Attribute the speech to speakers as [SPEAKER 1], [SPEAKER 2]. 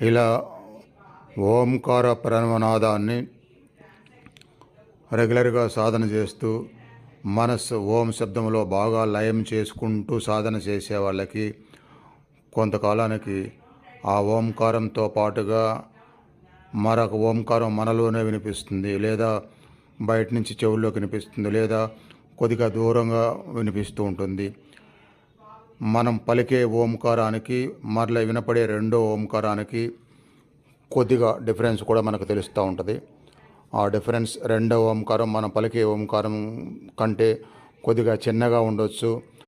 [SPEAKER 1] ఇలా ఓంకార ప్రణవనాదాన్ని రెగ్యులర్గా సాధన చేస్తూ మనస్సు ఓం శబ్దంలో బాగా లయం చేసుకుంటూ సాధన చేసే వాళ్ళకి కొంతకాలానికి ఆ ఓంకారంతో పాటుగా మరొక ఓంకారం మనలోనే వినిపిస్తుంది. లేదా బయట నుంచి చెవుల్లో వినిపిస్తుంది. లేదా కొద్దిగా దూరంగా వినిపిస్తూ ఉంటుంది. మనం పలికే ఓంకారానికి మరల వినపడే రెండో ఓంకారానికి కొద్దిగా డిఫరెన్స్ కూడా మనకు తెలుస్తూ ఉంటుంది. ఆ డిఫరెన్స్ రెండో ఓంకారం మనం పలికే ఓంకారం కంటే కొద్దిగా చిన్నగా ఉండొచ్చు.